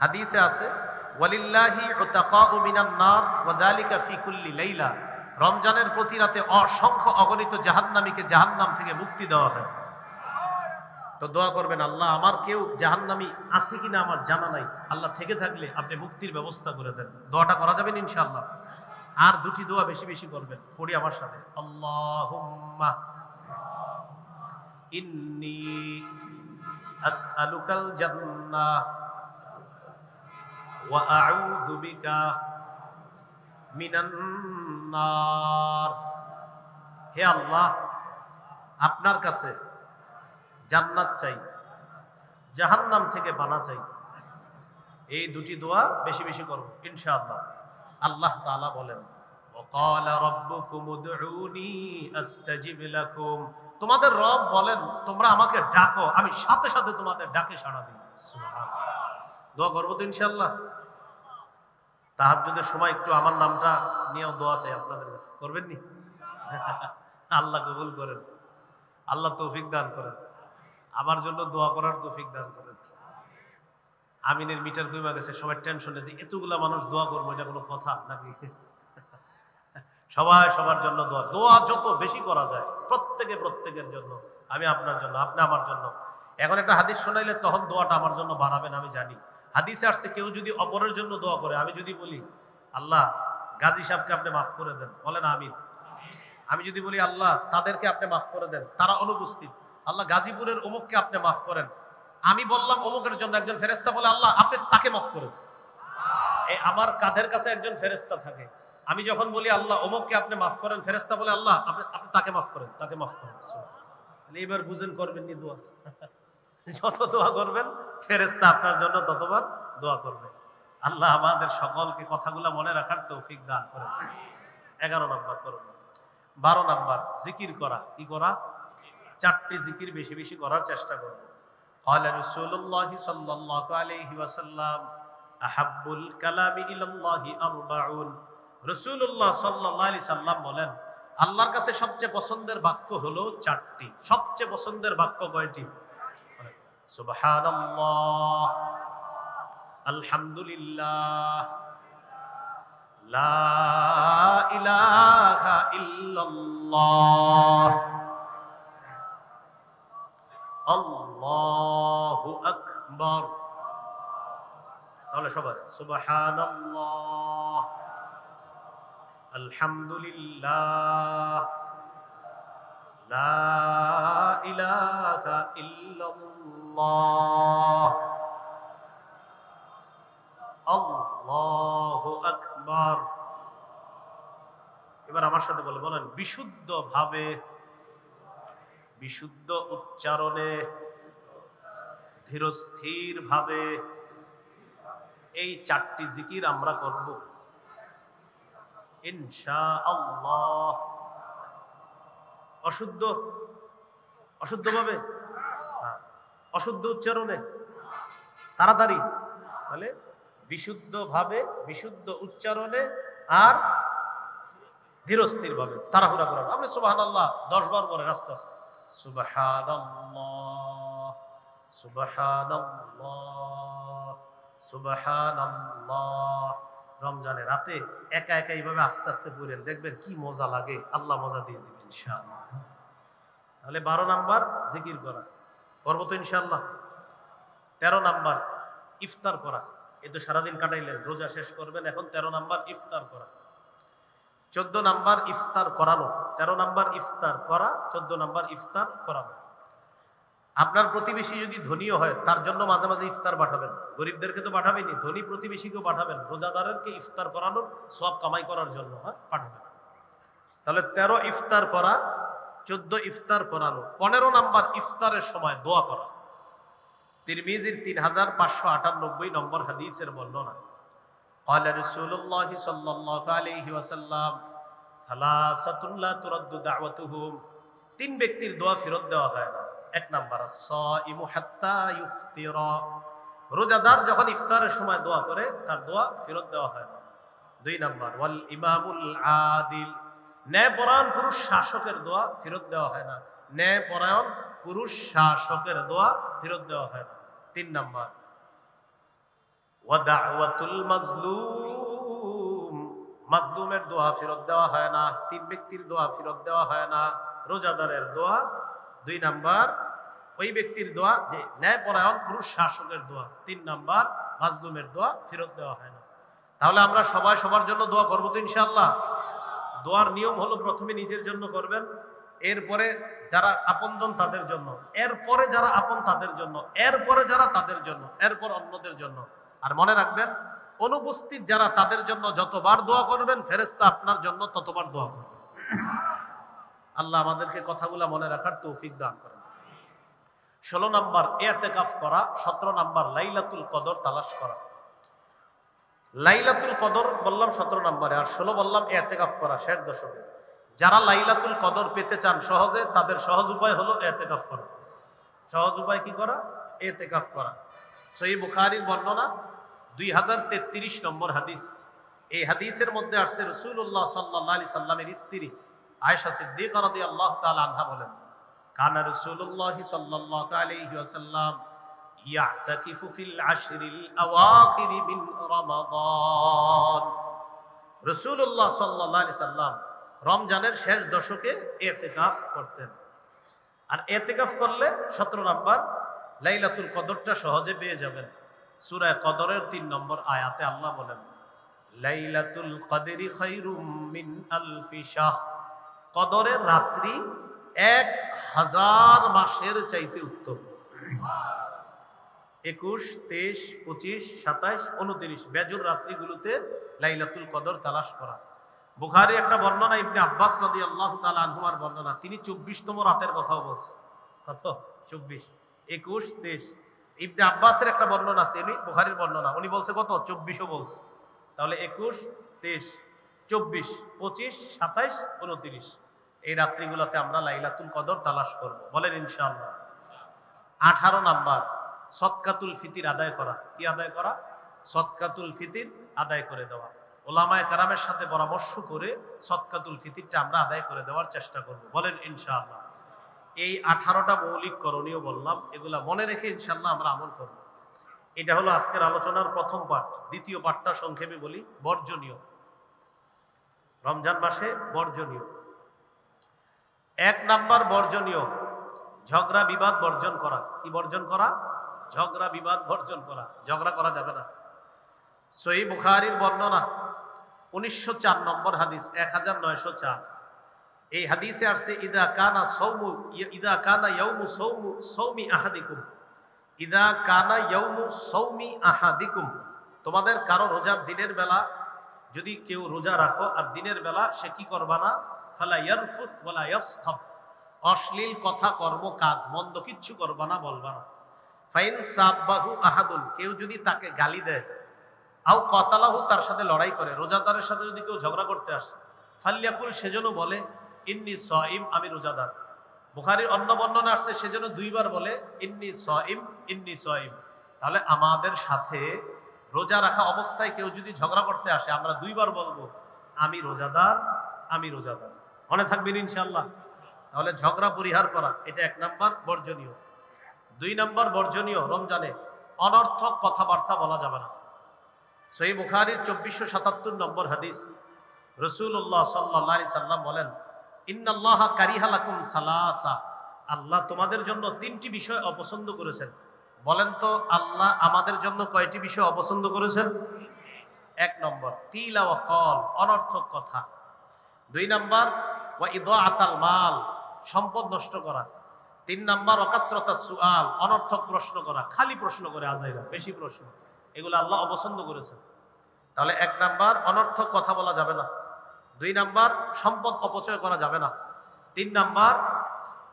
হাদিসে আছে, ওয়ালিল্লাহি উতাকাউ মিনান নার ওয়া ফি কুল্লি লাইলা। রমজানের প্রতি রাতে অসংখ্য অগণিত জাহান্নামীকে জাহান্নাম থেকে মুক্তি দেওয়া হয়। তো দোয়া করবেন, আল্লাহ আমার কেউ জাহান্নামী আছে কিনা আমার জানা নাই। আল্লাহ থেকে থাকলে আপনি মুক্তির ব্যবস্থা করে দেন। দোয়াটা করা যাবেন ইনশাআল্লাহ। আর দুটি দোয়া বেশি বেশি করবেন। পড়ি আমার সাথে। আল্লাহুম্মা ইন্নি আসআলুকাল জান্নাহ ওয়া আউযু বিকা মিনান নার হে আল্লাহ আপনার কাছে জান্নাত চাই জাহান্নাম থেকে বানা চাই এই দুটি দোয়া বেশি বেশি করব ইনশাআল্লাহ আল্লাহ তাআলা বলেন وقال ربكم ادعوني استجب لكم তোমাদের রব বলেন তোমরা আমাকে ডাকো আমি সাথে সাথে তোমাদের ডাকে সাড়া দিই সুবহানাল্লাহ। দোয়া করব তো ইনশাআল্লাহ। তাহাজ্জুদের সময় একটু আমার নামটা নিয়েও দোয়া চাই আপনাদের কাছে। করবেন নি? আল্লাহ কবুল করেন। আল্লাহ তৌফিক দান করেন। আমার জন্য দোয়া করার তৌফিক দান করেন। আমিনের মিটার কমে গেছে সবাই টেনশনে যে এতগুলা মানুষ দোয়া করব, এটা কোনো কথা নাকি? সবাই সবার জন্য দোয়া। দোয়া যত বেশি করা যায়, প্রত্যেকে প্রত্যেকের জন্য, আমি আপনার জন্য, আপনি আমার জন্য। এখন একটা হাদিস শোনাইলে তখন দোয়াটা আমার জন্য বাড়াবেন, আমি জানি। হাদিসে আসছে, কেউ যদি অপরের জন্য দোয়া করে, আমি যদি বলি, আল্লাহ, গাজী সাহেবকে আপনি মাফ করে দেন। বলেন, আমিন। আমি যদি বলি, আল্লাহ, তাদেরকে আপনি মাফ করে দেন। তারা অনুপস্থিত। আল্লাহ, গাজীপুরের অমুককে আপনি মাফ করেন। আমি বললাম, অমুকের জন্য একজন ফেরেস্তা বলে, আল্লাহ, আপনি তাকে মাফ করেন। এই আমার কাঁধের কাছে একজন ফেরেস্তা থাকে। আমি যখন বলি, আল্লাহ, অমুককে আপনি মাফ করেন ফেরেস্তা বলে, আল্লাহ, আপনি আপনি তাকে মাফ করেন, তাকে মাফ করেন। এবার বুঝেন করবেন নি দোয়া? যত দোয়া করবেন ফেরেস্তা আপনার জন্য ততবার দোয়া করবে আল্লাহ আমাদের সকলকে কথাগুলো মনে রাখার তৌফিক দান করেন এগারো নম্বর করুন বারো নাম্বার জিকির করা কি করা চারটি জিকির বেশি বেশি করার চেষ্টা করব قال رسول الله صلى الله عليه وسلم أحب الكلام إلى الله أربعون রসুল্লাহ সাল্লাহ আলি সাল্লাম বলেন আল্লাহর কাছে সবচেয়ে পছন্দের বাক্য হলো চারটি সবচেয়ে পছন্দের বাক্য কয়টি সুবহানাল্লাহ আলহামদুলিল্লাহ লা ইলাহা ইল্লাল্লাহ আল্লাহু আকবার। তাহলে সবাই সুবহানাল্লাহ আলহামদুলিল্লাহ লা ইলাহা ইল্লাল্লাহ। আল্লাহু আকবার। এবার আমার সাথে বলে, বলেন বিশুদ্ধ ভাবে বিশুদ্ধ উচ্চারণে ধীরস্থির ভাবে এই চারটি জিকির আমরা করব। ইনশা আল্লাহ অশুদ্ধ অশুদ্ধ ভাবে হ্যাঁ। অশুদ্ধ উচ্চারণে, তাড়াতাড়ি, তাহলে বিশুদ্ধ ভাবে বিশুদ্ধ উচ্চারণে আর ধীরস্থির ভাবে তাড়াহুড়া করা আপনি সুবাহান আল্লাহ দশ বার পরে আস্তে আস্তে সুবাহান সুবাহান সুবাহান রমজানে রাতে একা একা এইভাবে আস্তে আস্তে পড়েন, দেখবেন কি মজা লাগে, আল্লাহ মজা দিয়ে দিবেন তাহলে বারো নাম্বার জিকির করা। করব তো ইনশাআল্লাহ। তেরো নাম্বার ইফতার করা। এ তো সারাদিন কাটাইলেন, রোজা শেষ করবেন, এখন তেরো নাম্বার ইফতার করা। চোদ্দ নাম্বার ইফতার করানো। তেরো নাম্বার ইফতার করা, চোদ্দ নাম্বার ইফতার করানো। আপনার প্রতিবেশী যদি ধনীও হয়, তার জন্য মাঝে মাঝে ইফতার পাঠাবেন। গরিবদেরকে তো পাঠাবেনি ধনী প্রতিবেশীকেও পাঠাবেন। রোজাদারেরকে ইফতার করানোর সব কামাই করার জন্য, হয়, পাঠাবেন। তাহলে তেরো ইফতার করা চোদ্দ ইফতার করানো পনেরো নাম্বার ইফতারের সময় দোয়া করা তিরমিজির তিন হাজার পাঁচশো আটানব্বই নম্বর হাদিসের বর্ণনা قال رسول الله صلى الله عليه وسلم ثلاثة لا ترد دعوتهم তিন ব্যক্তির দোয়া ফেরত দেওয়া হয় না এক নাম্বার সাইমু হাত্তা ইফতিরা রোজাদার যখন ইফতারের সময় দোয়া করে তার দোয়া ফেরত দেওয়া হয় না দুই নাম্বার ওয়াল ইমামুল আদিল ন্যায়পরায়ণ পুরুষ শাসকের দোয়া ফেরত দেওয়া হয় না। ন্যায়পরায়ণ পুরুষ শাসকের দোয়া ফেরত দেওয়া হয় না। তিন নাম্বার। ওয়াদাওয়াতুল মাজলুম। মাজলুমের দোয়া ফেরত দেওয়া হয় না, তিন ব্যক্তির দোয়া ফেরত দেওয়া হয় না, রোজাদারের দোয়া। দুই নাম্বার, ওই ব্যক্তির দোয়া যে ন্যায়পরায়ণ পুরুষ শাসকের দোয়া। তিন নাম্বার, মাজলুমের দোয়া ফেরত দেওয়া হয় না। তাহলে আমরা সবাই সবার জন্য দোয়া করব তো ইনশাআল্লাহ। দোয়ার নিয়ম হলো প্রথমে নিজের জন্য করবেন, এরপরে যারা আপনজন তাদের জন্য, এরপরে যারা আপন তাদের জন্য, এরপরে যারা তাদের জন্য, এরপর অন্যদের জন্য। আর মনে রাখবেন, অনুপস্থিত যারা তাদের জন্য যতবার দোয়া করবেন ফেরেস্তা আপনার জন্য ততবার দোয়া করবেন আল্লাহ আমাদেরকে কথাগুলা মনে রাখার তৌফিক দান করেন। ষোলো নাম্বার, এতেকাফ করা। সতেরো নাম্বার, লাইলাতুল কদর তালাশ করা। লাইলাতুল কদর বললাম সতেরো নম্বরে, আর ষোলো বললাম এতেকাফ করা, শেষ দশকে। যারা লাইলাতুল কদর পেতে চান সহজে, তাদের সহজ উপায় হলো এতেকাফ করা। সহজ উপায় কি করা? এতেকাফ করা। সই বুখারির বর্ণনা, দুই হাজার তেত্রিশ নম্বর হাদিস। এই হাদিসের মধ্যে আসছে রসুল্লাহ সাল্লাহ আলি সাল্লামের স্ত্রী আয়সা সিদ্দিক আল্লাহ তাল আনহা বলেন, কানা রসুল্লাহ সাল্লাহ আলাইহি ওয়াসাল্লাম يعتكف في العشر الأواخر من رمضان রসুল্লাহ সাল্লাহ সাল্লাম রমজানের শেষ দশকে এতেকাফ করতেন আর এতেকাফ করলে সতেরো নাম্বার লাইলাতুল কদরটা সহজে পেয়ে যাবেন সুরায় কদরের তিন নম্বর আয়াতে আল্লাহ বলেন লাইলাতুল কদরি খাইরুম মিন আলফি শাহ কদরের রাত্রি এক হাজার মাসের চাইতে উত্তম একুশ, তেইশ, পঁচিশ, সাতাইশ, উনত্রিশ বেজুর রাত্রিগুলোতে লাইলাতুল কদর তালাশ করা। বুখারি একটা বর্ণনা ইবনে আব্বাস রাদি আল্লাহ তালা আনহুমার বর্ণনা। তিনি চব্বিশতম রাতের কথাও বলছে। কত? চব্বিশ, একুশ, তেইশ। ইবনে আব্বাসের একটা বর্ণনা আছে, উনি বুখারির বর্ণনা। উনি বলছে কত? চব্বিশও বলছে। তাহলে একুশ, তেইশ, চব্বিশ, পঁচিশ, সাতাইশ, উনত্রিশ। এই রাত্রিগুলোতে আমরা লাইলাতুল কদর তালাশ করব। বলেন ইনশাআল্লাহ। আঠারো নাম্বার। সৎকাতুল ফিতির আদায় করা। কি আদায় করা? সৎকাতুল ফিতির আদায় করে দেওয়া। ওলামায় কারামের সাথে পরামর্শ করে সৎকাতুল ফিতিরটা আমরা আদায় করে দেওয়ার চেষ্টা করব। বলেন, ইনশাআল্লাহ। এই আঠারোটা মৌলিক করণীয় বললাম, এগুলা মনে রেখে ইনশাল্লাহ আমরা আমল করব। এটা হলো আজকের আলোচনার প্রথম পাঠ। দ্বিতীয় পাঠটা সংক্ষেপে বলি, বর্জনীয়। রমজান মাসে বর্জনীয়। এক নাম্বার বর্জনীয়, ঝগড়া বিবাদ বর্জন করা। কি বর্জন করা? ঝগড়া, বিবাদ বর্জন করা ঝগড়া করা যাবে না। সহি বুখারির বর্ণনা, উনিশশো চার নম্বর হাদিস, এক হাজার নয়শো চার। এই হাদিসে আসছে, ইদা কানা সৌমু, ইদা কানা ইয়ৌমু সৌমু, সৌমি আহাদিকুম। ইদা কানা ইয়ৌমু সৌমি আহাদিকুম। তোমাদের কারও রোজার দিনের বেলা যদি কেউ রোজা রাখো আর দিনের বেলা সে কি করবা না? ফালা ইয়ারফুত ইয়াসখাব। অশ্লীল কথা কর্ম কাজ মন্দ কিচ্ছু করবা না, বলবা না। ফাইন আহাদুল কেউ যদি তাকে গালি দেয়, আও কতালাহু তার সাথে লড়াই করে, রোজাদারের সাথে যদি কেউ ঝগড়া করতে আসে ফাল্লিয়াকুল সেজন্য বলে, ইন্নি সইম আমি রোজাদার। বুখারির অন্য বর্ণনা আসছে সেজন্য দুইবার বলে, ইন্নি সইম ইন্নি সইম তাহলে আমাদের সাথে রোজা রাখা অবস্থায় কেউ যদি ঝগড়া করতে আসে, আমরা দুইবার বলব, আমি রোজাদার আমি রোজাদার। মনে থাকবেন ইনশাল্লাহ তাহলে ঝগড়া পরিহার করা, এটা এক নাম্বার বর্জনীয়। দুই নম্বর বর্জনীয় রমজানে অনর্থক কথাবার্তা বলা যাবে না। সহি বুখারির চব্বিশশো সাতাত্তর নম্বর হাদিস। রসুল্লাহ সাল্লাহ সাল্লাম বলেন, ইন্নাল্লাহ কারিহালাকুম সালাসা। আল্লাহ তোমাদের জন্য তিনটি বিষয় অপছন্দ করেছেন। বলেন তো, আল্লাহ আমাদের জন্য কয়টি বিষয় অপছন্দ করেছেন? এক নম্বর, তিলা ও কল, অনর্থক কথা। দুই নম্বর, ওয়া ইদ আতাল মাল, সম্পদ নষ্ট করা। তিন নাম্বার অকাশ্রতা সুআল, অনর্থক প্রশ্ন করা, খালি প্রশ্ন করে আজাইরা, বেশি প্রশ্ন। এগুলো আল্লাহ অপছন্দ করেছেন। তাহলে এক নাম্বার, অনর্থক কথা বলা যাবে না। দুই নাম্বার, সম্পদ অপচয় করা যাবে না। তিন নাম্বার,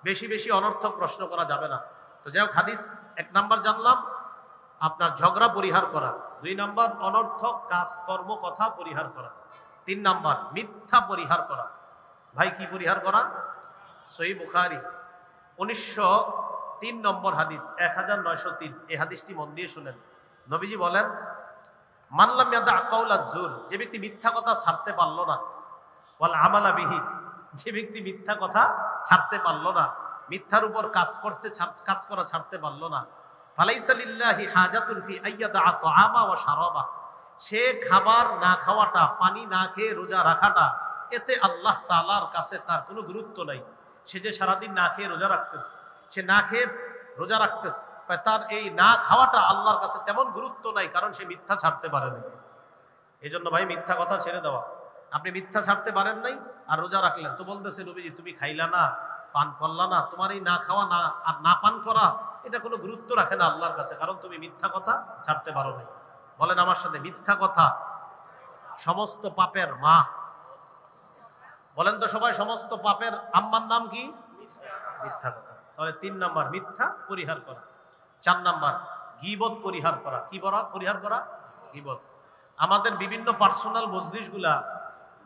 বেশি বেশি অনর্থক প্রশ্ন করা যাবে না। তো যাই হোক, হাদিস, এক নাম্বার জানলাম, আপনার ঝগড়া পরিহার করা। দুই নাম্বার, অনর্থক কাজ, কর্ম, কথা পরিহার করা। তিন নাম্বার, মিথ্যা পরিহার করা। ভাই, কি পরিহার করা? সই বুখারি। উনিশশো তিন নম্বর হাদিস এক হাজার নয়শো তিন। এই হাদিসটি মন দিয়ে শুনেন। নবীজি বলেন মানলাম যে ব্যক্তি মিথ্যা কথা ছাড়তে না বল আমালা বিহি, যে ব্যক্তি মিথ্যা কথা ছাড়তে না, মিথ্যার উপর কাজ করতে কাজ করা ছাড়তে পারল না, ফালাইসা লিল্লাহি হাজাতুন ফি আইয়াদা শারাবা, সে খাবার না খাওয়াটা, পানি না খেয়ে রোজা রাখাটা, এতে আল্লাহ তালার কাছে তার কোনো গুরুত্ব নাই। সে যে সারাদিন না খেয়ে রোজা রাখতেছে, সে না খেয়ে রোজা রাখতেছে তার এই না খাওয়াটা আল্লাহর কাছে তেমন গুরুত্ব নাই, কারণ সে মিথ্যা ছাড়তে পারে না এই জন্য ভাই মিথ্যা কথা ছেড়ে দেওয়া। আপনি মিথ্যা ছাড়তে পারেন নাই আর রোজা রাখলেন। তো বলতেছে, নবীজি, তুমি খাইলা না, পান করলা না, তোমার এই না খাওয়া না, আর না পান করা, এটা কোনো গুরুত্ব রাখে না আল্লাহর কাছে, কারণ তুমি মিথ্যা কথা ছাড়তে পারো নাই। বলেন আমার সাথে, মিথ্যা কথা, সমস্ত পাপের মা বলেন তো সবাই, সমস্ত পাপের আম্মার নাম কি? মিথ্যা কথা। তাহলে তিন নাম্বার, মিথ্যা পরিহার করা। চার নাম্বার, গিবত পরিহার করা। কি বলা? পরিহার করা? গিবত। আমাদের বিভিন্ন পার্সোনাল মজলিশগুলা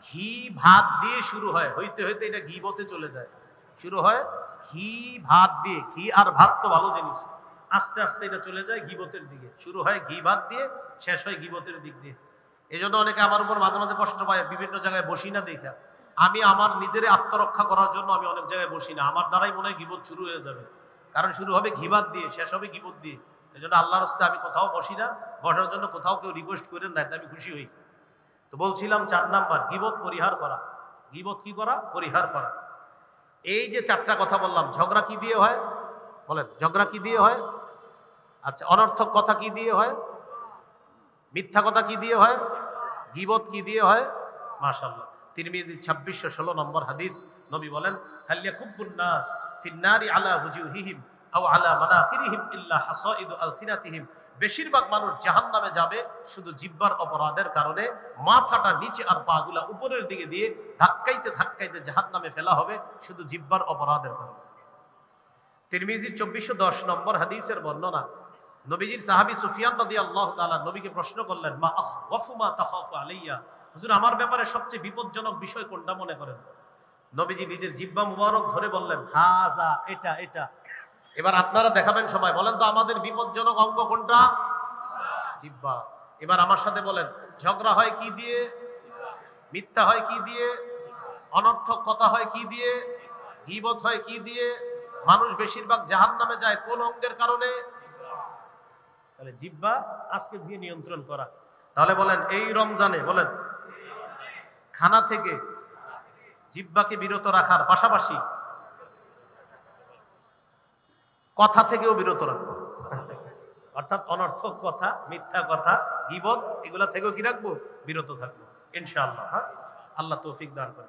ঘি, ভাত দিয়ে শুরু হয়। হইতে হইতে এটা গিবতে চলে যায়। শুরু হয় ঘি, ভাত দিয়ে। ঘি আর ভাত তো ভালো জিনিস। আস্তে আস্তে এটা চলে যায় গিবতের দিকে। শুরু হয় ঘি, ভাত দিয়ে, শেষ হয় গিবতের দিক দিয়ে। এই জন্য অনেকে আমার উপর মাঝে মাঝে কষ্ট পায়। বিভিন্ন জায়গায় বসি না দেখা। আমি আমার নিজের আত্মরক্ষা করার জন্য আমি অনেক জায়গায় বসি না। আমার দ্বারাই মনে হয় গিবত শুরু হয়ে যাবে। কারণ শুরু হবে ঘিবাত দিয়ে, শেষ হবে গিবত দিয়ে। এই জন্য আল্লাহর হস্তে আমি কোথাও বসি না। বসার জন্য কোথাও কেউ রিকোয়েস্ট করেন না আমি খুশি হই। তো বলছিলাম চার নাম্বার, গিবত পরিহার করা। গিবত কি করা? পরিহার করা। এই যে চারটা কথা বললাম, ঝগড়া কি দিয়ে হয়? বলেন, ঝগড়া কি দিয়ে হয়? আচ্ছা অনর্থক কথা কি দিয়ে হয়? মিথ্যা কথা কি দিয়ে হয়? গিবত কি দিয়ে হয়? মাশাল্লাহ তিরমিজি ছাব্বিশশো ষোলো নম্বর হাদিস নবী বলেন নাস ফিন্নারি আলা হুজুহিহিম আও আলা ইল্লা হাসাইদু আলসিনাতিহিম। বেশিরভাগ মানুষ জাহান্নামে যাবে শুধু জিব্বার অপরাধের কারণে, মাথাটা নিচে আর পাগুলা উপরের দিকে দিয়ে ধাক্কাইতে ধাক্কাইতে জাহান্নামে ফেলা হবে শুধু জিব্বার অপরাধের কারণে। তিরমিজির চব্বিশশো দশ নম্বর হাদিসের বর্ণনা, নবীজির সাহাবি সুফিয়ান নদী আল্লাহ তাআলা নবীকে প্রশ্ন করলেন, মা মা তাখাফু আলাইয়া? হুজুর, আমার ব্যাপারে সবচেয়ে বিপজ্জনক বিষয় কোনটা মনে করেন? নবীজি নিজের জিব্বা মুবারক ধরে বললেন হাজা এটা এটা। এবার আপনারা দেখাবেন সবাই, বলেন তো আমাদের বিপজ্জনক অঙ্গ কোনটা? জিব্বা এবার আমার সাথে বলেন, ঝগড়া হয় কি দিয়ে? মিথ্যা হয় কি দিয়ে? অনর্থক কথা হয় কি দিয়ে? গীবত হয় কি দিয়ে? মানুষ বেশিরভাগ জাহান নামে যায় কোন অঙ্গের কারণে? তাহলে জিব্বা আজকে দিয়ে নিয়ন্ত্রণ করা। তাহলে বলেন, এই রমজানে, বলেন খানা থেকে জিব্বাকে বিরত রাখার পাশাপাশি কথা থেকেও বিরত রাখব। অর্থাৎ অনর্থক কথা, মিথ্যা কথা, গিবত, এগুলা থেকেও কি রাখব? বিরত থাকব। ইনশাআল্লাহ হ্যাঁ? আল্লাহ তৌফিক দান করে